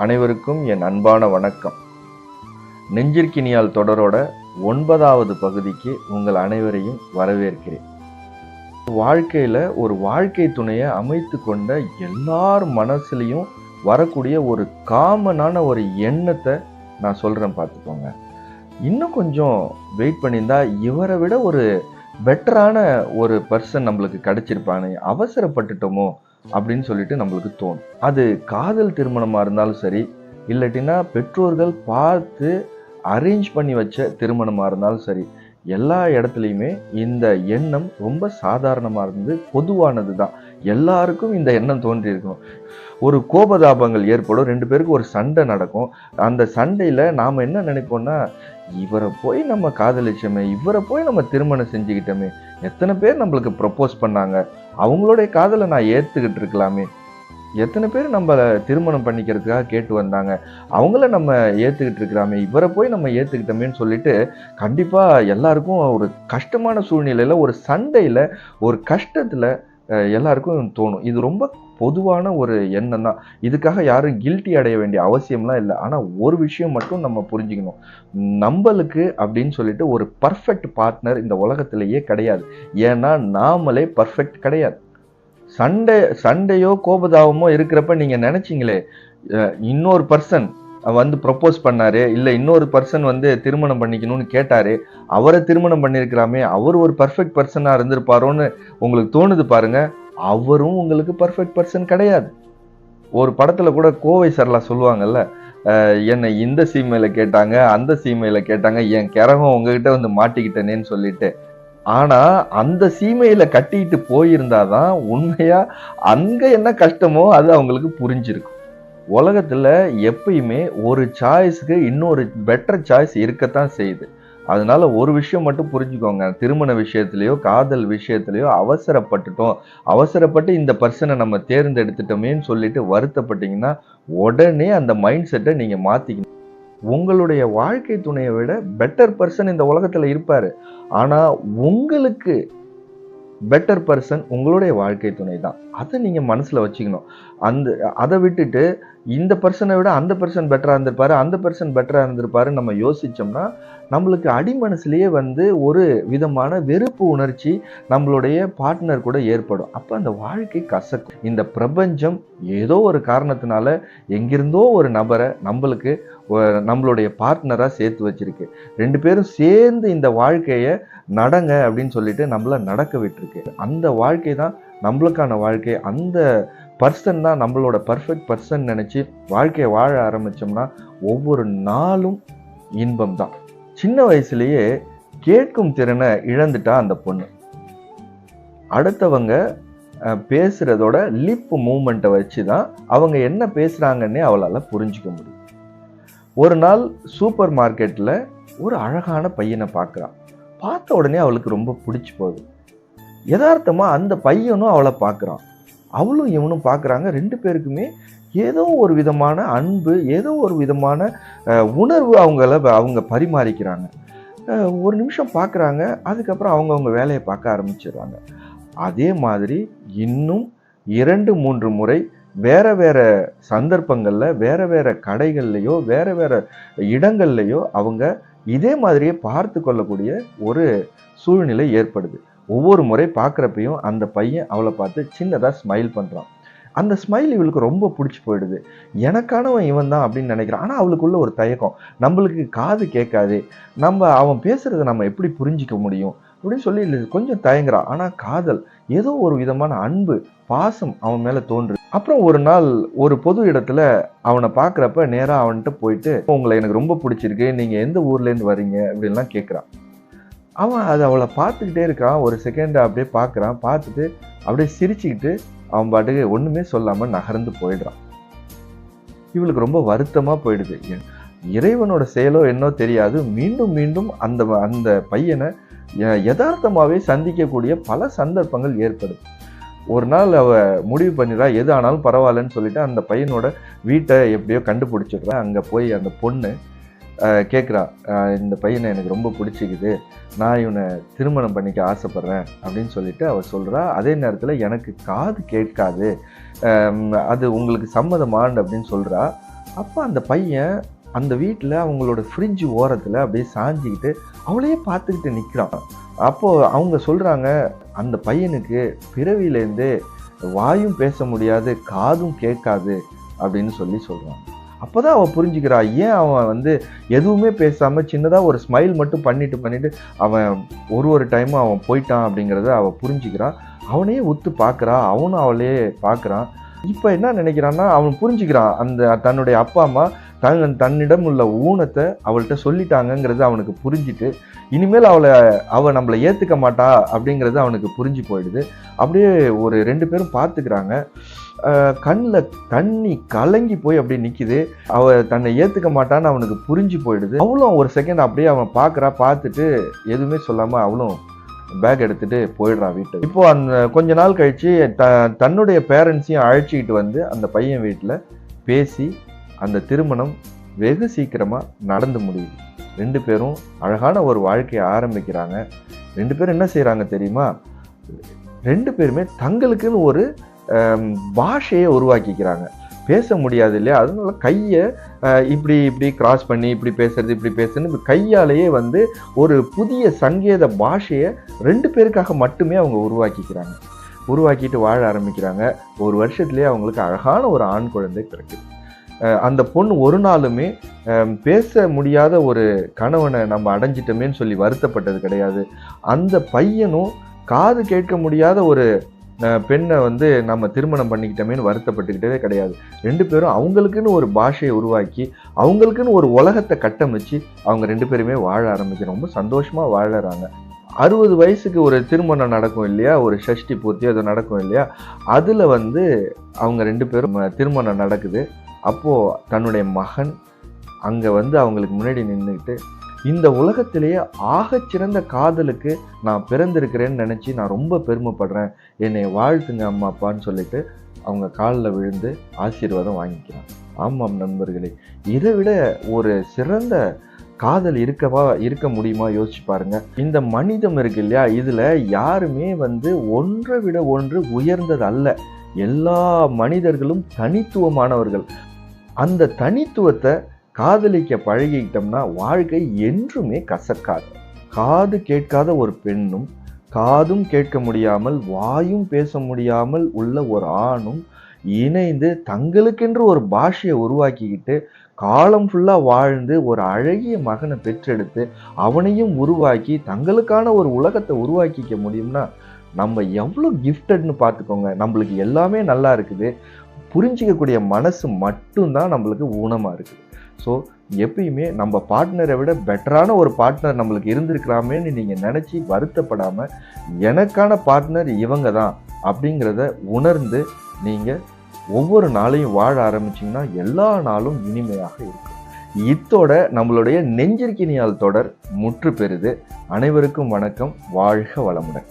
அனைவருக்கும் என் அன்பான வணக்கம். நெஞ்சிற்கினியால் தொடரோட ஒன்பதாவது பகுதிக்கு உங்கள் அனைவரையும் வரவேற்கிறேன். வாழ்க்கையில் ஒரு வாழ்க்கை துணையை அமைத்து கொண்ட எல்லார் மனசுலையும் வரக்கூடிய ஒரு காமனான ஒரு எண்ணத்தை நான் சொல்கிறேன் பார்த்துக்கோங்க. இன்னும் கொஞ்சம் வெயிட் பண்ணியிருந்தா இவரை விட ஒரு பெட்டரான ஒரு பர்சன் நம்மளுக்கு கிடச்சிருப்பானே. அவசரப்பட்டுட்டோமோ? அப்படின்னு சொல்லிட்டு நம்மளுக்கு தோணும். அது காதல் திருமணமாக இருந்தாலும் சரி இல்லாட்டினா பெற்றோர்கள் பார்த்து அரேஞ்ச் பண்ணி வச்ச திருமணமாக இருந்தாலும் சரி எல்லா இடத்துலையுமே இந்த எண்ணம் ரொம்ப சாதாரணமாக இருந்து பொதுவானது தான் எல்லாருக்கும் இந்த எண்ணம் தோன்றியிருக்கும். ஒரு கோபதாபங்கள் ஏற்படும் ரெண்டு பேருக்கு ஒரு சண்டை நடக்கும். அந்த சண்டையில் நாம் என்ன நினைப்போம்னா இவரை போய் நம்ம காதலிச்சோமே இவரை போய் நம்ம திருமணம் செஞ்சுக்கிட்டோமே எத்தனை பேர் நம்மளுக்கு ப்ரப்போஸ் பண்ணாங்க? அவங்களுடைய காதலை நான் ஏற்றுக்கிட்டு இருக்கலாமே. எத்தனை பேர் நம்ம திருமணம் பண்ணிக்கிறதுக்காக கேட்டு வந்தாங்க? அவங்கள நம்ம ஏற்றுக்கிட்டு இருக்கிறாமே. இவரை போய் நம்ம ஏற்றுக்கிட்டோமேன்னு சொல்லிட்டு கண்டிப்பாக எல்லாருக்கும் ஒரு கஷ்டமான சூழ்நிலையில் ஒரு சண்டையில் ஒரு கஷ்டத்தில் எல்லாருக்கும் தோணும். இது ரொம்ப பொதுவான ஒரு எண்ணம் தான். இதுக்காக யாரும் கில்ட்டி அடைய வேண்டிய அவசியம்லாம் இல்லை. ஆனால் ஒரு விஷயம் மட்டும் நம்ம புரிஞ்சுக்கணும். நம்மளுக்கு அப்படின்னு சொல்லிட்டு ஒரு பர்ஃபெக்ட் பார்ட்னர் இந்த உலகத்திலேயே கிடையாது. ஏன்னா நாமளே பர்ஃபெக்ட் கிடையாது. சண்டை சண்டையோ கோபதாபமோ இருக்கிறப்ப நீங்கள் நினச்சிங்களே இன்னொரு பர்சன் வந்து ப்ரப்போஸ் பண்ணாரு இல்லை இன்னொரு பர்சன் வந்து திருமணம் பண்ணிக்கணும்னு கேட்டாரு அவரை திருமணம் பண்ணியிருக்கலாமே அவர் ஒரு பர்ஃபெக்ட் பர்சனாக இருந்திருப்பாரோன்னு உங்களுக்கு தோணுது பாருங்க அவரும் உங்களுக்கு பர்ஃபெக்ட் பர்சன் கிடையாது. ஒரு படத்தில் கூட கோவை சரலா சொல்லுவாங்கல்ல என்னை இந்த சீமையில் கேட்டாங்க அந்த சீமையில் கேட்டாங்க என் கிரகம் உங்ககிட்ட வந்து மாட்டிக்கிட்டேனேன்னு சொல்லிட்டு ஆனா அந்த சீமையில கட்டிட்டு போயிருந்தாதான் உண்மையா அங்க என்ன கஷ்டமோ அது அவங்களுக்கு புரிஞ்சிருக்கும். உலகத்துல எப்பயுமே ஒரு சாய்ஸ்க்கு இன்னொரு பெட்டர் சாய்ஸ் இருக்கத்தான் செய்யுது. அதனால ஒரு விஷயம் மட்டும் புரிஞ்சுக்கோங்க. திருமண விஷயத்துலயோ காதல் விஷயத்துலயோ அவசரப்பட்டுட்டோம். அவசரப்பட்டு இந்த பர்சனை நம்ம தேர்ந்தெடுத்துட்டோமேன்னு சொல்லிட்டு வருத்தப்பட்டீங்கன்னா உடனே அந்த மைண்ட் செட்டை நீங்க மாத்திக்கணும். உங்களுடைய வாழ்க்கை துணையை விட பெட்டர் பர்சன் இந்த உலகத்தில் இருப்பார். ஆனால் உங்களுக்கு பெட்டர் பர்சன் உங்களுடைய வாழ்க்கை துணை தான். அதை நீங்கள் மனசில் வச்சுக்கணும். அந்த அதை விட்டுட்டு இந்த பர்சனை விட அந்த பர்சன் பெட்டராக இருந்திருப்பாரு அந்த பர்சன் பெட்டராக இருந்திருப்பாரு நம்ம யோசித்தோம்னா நம்மளுக்கு அடிமனசுலேயே வந்து ஒரு விதமான வெறுப்பு உணர்ச்சி நம்மளுடைய பார்ட்னர் கூட ஏற்படும். அப்போ அந்த வாழ்க்கை கசக்கும். இந்த பிரபஞ்சம் ஏதோ ஒரு காரணத்தினால எங்கிருந்தோ ஒரு நபரை நம்மளுக்கு நம்மளுடைய பார்ட்னராக சேர்த்து வச்சிருக்கு. ரெண்டு பேரும் சேர்ந்து இந்த வாழ்க்கையை நடங்க அப்படின்னு சொல்லிட்டு நம்மள நடக்க விட்டுருக்கு. அந்த வாழ்க்கை தான் நம்மளுக்கான வாழ்க்கை. அந்த பர்சன் தான் நம்மளோட பர்ஃபெக்ட் பர்சன் நினச்சி வாழ்க்கையை வாழ ஆரம்பித்தோம்னா ஒவ்வொரு நாளும் இன்பம் தான். சின்ன வயசுலேயே கேட்கும் திறனை இழந்துட்டா அந்த பொண்ணு. அடுத்தவங்க பேசுகிறதோட லிப் மூமெண்ட்டை வச்சு தான் அவங்க என்ன பேசுகிறாங்கன்னே அவளால் புரிஞ்சிக்க முடியும். ஒரு நாள் சூப்பர் மார்க்கெட்டில் ஒரு அழகான பையனை பார்க்குறான் பார்த்த உடனே அவளுக்கு ரொம்ப பிடிச்சி போகுது. யதார்த்தமாக அந்த பையனும் அவளை பார்க்குறான் அவளும் இவனும் பார்க்குறாங்க ரெண்டு பேருக்குமே ஏதோ ஒரு விதமான அன்பு ஏதோ ஒரு விதமான உணர்வு அவங்கள அவங்க பரிமாறிக்கிறாங்க. ஒரு நிமிஷம் பார்க்குறாங்க அதுக்கப்புறம் அவங்கவுங்க வேலையை பார்க்க ஆரம்பிச்சிடுறாங்க. அதே மாதிரி இன்னும் இரண்டு மூன்று முறை வேறு வேறு சந்தர்ப்பங்களில் வேறு வேறு கடைகள்லையோ வேறு வேறு இடங்கள்லையோ அவங்க இதே மாதிரியே பார்த்து கொள்ளக்கூடிய ஒரு சூழ்நிலை ஏற்படுது. ஒவ்வொரு முறை பார்க்குறப்பையும் அந்த பையன் அவளை பார்த்து சின்னதாக ஸ்மைல் பண்ணுறான் அந்த ஸ்மைல் இவளுக்கு ரொம்ப பிடிச்சி போயிடுது. எனக்கானவன் இவன் தான் அப்படின்னு நினைக்கிறான். ஆனால் அவளுக்குள்ள ஒரு தயக்கம். நம்மளுக்கு காது கேட்காது. நம்ம அவன் பேசுறதை நம்ம எப்படி புரிஞ்சிக்க முடியும்? அப்படின்னு சொல்லி கொஞ்சம் தயங்குறான் ஆனால் காதல் ஏதோ ஒரு விதமான அன்பு பாசம் அவன் மேலே தோன்று அப்புறம் ஒரு நாள் ஒரு பொது இடத்துல அவனை பார்க்குறப்ப நேராக அவன்கிட்ட போயிட்டு உங்களை எனக்கு ரொம்ப பிடிச்சிருக்கு. நீங்கள் எந்த ஊர்லேருந்து வரீங்க? அப்படின்லாம் கேட்குறான். அவன் அது அவளை பார்த்துக்கிட்டே இருக்கான். ஒரு செகண்டை அப்படியே பார்க்குறான். பார்த்துட்டு அப்படியே சிரிச்சுக்கிட்டு அவன் பாட்டுக்கு ஒன்றுமே சொல்லாமல் நகர்ந்து போயிடுறான். இவளுக்கு ரொம்ப வருத்தமாக போயிடுது. இறைவனோட செயலோ என்னோ தெரியாது. மீண்டும் மீண்டும் அந்த அந்த பையனை யதார்த்தமாகவே சந்திக்கக்கூடிய பல சந்தர்ப்பங்கள் ஏற்படுது. ஒரு நாள் அவ முடிவு பண்ணிடுறா எது ஆனாலும் பரவாயில்லன்னு சொல்லிட்டு அந்த பையனோட வீட்டை எப்படியோ கண்டுபிடிச்சிடுறா. அங்கே போய் அந்த பொண்ணு கேட்குறா இந்த பையனை எனக்கு ரொம்ப பிடிச்சிக்குது. நான் இவனை திருமணம் பண்ணிக்க ஆசைப்பட்றேன். அப்படின்னு சொல்லிட்டு அவள் சொல்கிறா அதே நேரத்தில் எனக்கு காது கேட்காது. அது உங்களுக்கு சம்மதமான் அப்படின்னு சொல்கிறா அப்போ அந்த பையன் அந்த வீட்டில் அவங்களோட ஃப்ரிட்ஜ் ஓரத்தில் அப்படியே சாஞ்சிக்கிட்டு அவளையே பார்த்துக்கிட்டு நிற்கிறான் அப்போது அவங்க சொல்கிறாங்க அந்த பையனுக்கு பிறவியிலேருந்தே வாயும் பேச முடியாது காதும் கேட்காது. அப்படின்னு சொல்லி சொல்கிறான் அப்போ தான் அவன் புரிஞ்சுக்கிறா. ஏன் அவன் வந்து எதுவுமே பேசாமல் சின்னதாக ஒரு ஸ்மைல் மட்டும் பண்ணிட்டு பண்ணிட்டு அவன் ஒரு ஒரு டைமும் அவன் போயிட்டான் அப்படிங்கிறத அவள் புரிஞ்சுக்கிறான் அவனையே உத்து பார்க்குறா அவனும் அவளையே பார்க்குறான் இப்போ என்ன நினைக்கிறான்னா அவன் புரிஞ்சுக்கிறான். அந்த தன்னுடைய அப்பா அம்மா தன் தன்னிடம் உள்ள ஊனத்தை அவள்கிட்ட சொல்லிட்டாங்கங்கிறது அவனுக்கு புரிஞ்சுட்டு இனிமேல் அவளை அவள் நம்மளை ஏற்றுக்க மாட்டா அப்படிங்கிறது அவனுக்கு புரிஞ்சு போயிடுது. அப்படியே ஒரு ரெண்டு பேரும் பார்த்துக்கிறாங்க. கண்ணில் தண்ணி கலங்கி போய் அப்படியே நிற்கிது அவ தன்னை ஏற்றுக்க மாட்டான்னு அவனுக்கு புரிஞ்சு போயிடுது. அவளும் ஒரு செகண்ட் அப்படியே அவன் பார்க்குறா பார்த்துட்டு எதுவுமே சொல்லாமல் அவளும் பேக் எடுத்துட்டு போயிடுறான் வீட்டுக்கு இப்போ அந்த கொஞ்ச நாள் கழிச்சு த தன்னுடைய பேரண்ட்ஸையும் அழைச்சிக்கிட்டு வந்து அந்த பையன் வீட்டில் பேசி அந்த திருமணம் வெகு சீக்கிரமாக நடந்து முடியுது. ரெண்டு பேரும் அழகான ஒரு வாழ்க்கையை ஆரம்பிக்கிறாங்க. ரெண்டு பேரும் என்ன செய்கிறாங்க தெரியுமா? ரெண்டு பேருமே தங்களுக்குன்னு ஒரு பாஷையை உருவாக்கிக்கிறாங்க. பேச முடியாது இல்லையா? அதனால கையை இப்படி இப்படி கிராஸ் பண்ணி இப்படி பேசுறது இப்படி பேசுறது கையாலேயே வந்து ஒரு புதிய சங்கேத பாஷையை ரெண்டு பேருக்காக மட்டுமே அவங்க உருவாக்கிக்கிறாங்க. உருவாக்கிட்டு வாழ ஆரம்பிக்கிறாங்க. ஒரு வருஷத்துலேயே அவங்களுக்கு அழகான ஒரு ஆண் குழந்தை பிறக்குது. அந்த பொண்ணு ஒரு நாளுமே பேச முடியாத ஒரு கணவனை நம்ம அடைஞ்சிட்டோமேன்னு சொல்லி வருத்தப்பட்டது கிடையாது. அந்த பையனும் காது கேட்க முடியாத ஒரு பெண்ணை வந்து நம்ம திருமணம் பண்ணிக்கிட்டோமேனு வருத்தப்பட்டுக்கிட்டதே கிடையாது. ரெண்டு பேரும் அவங்களுக்குன்னு ஒரு பாஷையை உருவாக்கி அவங்களுக்குன்னு ஒரு உலகத்தை கட்டமைச்சு அவங்க ரெண்டு பேருமே வாழ ஆரம்பிக்கிறோம் ரொம்ப சந்தோஷமாக வாழறாங்க. அறுபது வயசுக்கு ஒரு திருமணம் நடக்கும் இல்லையா? ஒரு ஷஷ்டி பூர்த்தி அது நடக்கும் இல்லையா? அதில் வந்து அவங்க ரெண்டு பேரும் திருமணம் நடக்குது. அப்போது தன்னுடைய மகன் அங்கே வந்து அவங்களுக்கு முன்னாடி நின்றுக்கிட்டு இந்த உலகத்திலேயே ஆகச்சிறந்த காதலுக்கு நான் பிறந்திருக்கிறேன்னு நினச்சி நான் ரொம்ப பெருமைப்படுறேன். என்னை வாழ்த்துங்க அம்மா அப்பான்னு சொல்லிட்டு அவங்க காலில் விழுந்து ஆசீர்வாதம் வாங்கிக்கிறான். ஆமாம் நண்பர்களே இதை விட ஒரு சிறந்த காதல் இருக்கவா இருக்க முடியுமா யோசிச்சு பாருங்க. இந்த மனிதம் இருக்கு இல்லையா இதில் யாருமே வந்து ஒன்றை விட ஒன்று உயர்ந்தது அல்ல எல்லா மனிதர்களும் தனித்துவமானவர்கள். அந்த தனித்துவத்தை காதலிக்க பழகிக்கிட்டோம்னா வாழ்க்கை என்றுமே கசக்காது. காது கேட்காத ஒரு பெண்ணும் காதும் கேட்க முடியாமல் வாயும் பேச முடியாமல் உள்ள ஒரு ஆணும் இணைந்து தங்களுக்கென்று ஒரு பாஷையை உருவாக்கிக்கிட்டு காலம் ஃபுல்லாக வாழ்ந்து ஒரு அழகிய மகனை பெற்றெடுத்து அவனையும் உருவாக்கி தங்களுக்கான ஒரு உலகத்தை உருவாக்கிக்க முடியும்னா நம்ம எவ்வளோ கிஃப்டட்னு பார்த்துக்கோங்க. நம்மளுக்கு எல்லாமே நல்லா இருக்குது. புரிஞ்சிக்கக்கூடிய மனசு மட்டும்தான் நம்மளுக்கு ஊனமாக இருக்குது. ஸோ எப்பயுமே நம்ம பார்ட்னரை விட பெட்டரான ஒரு பார்ட்னர் நம்மளுக்கு இருந்திருக்கலாமேன்னு நீங்கள் நினச்சி வருத்தப்படாமல் எனக்கான பார்ட்னர் இவங்க தான் அப்படிங்கிறத உணர்ந்து நீங்கள் ஒவ்வொரு நாளையும் வாழ ஆரம்பிச்சிங்கன்னா எல்லா நாளும் இனிமையாக இருக்கும். இத்தோட நம்மளுடைய நெஞ்சிற்கினியால் தொடர் முற்று பெறுது. அனைவருக்கும் வணக்கம். வாழ்க வளமுடன்.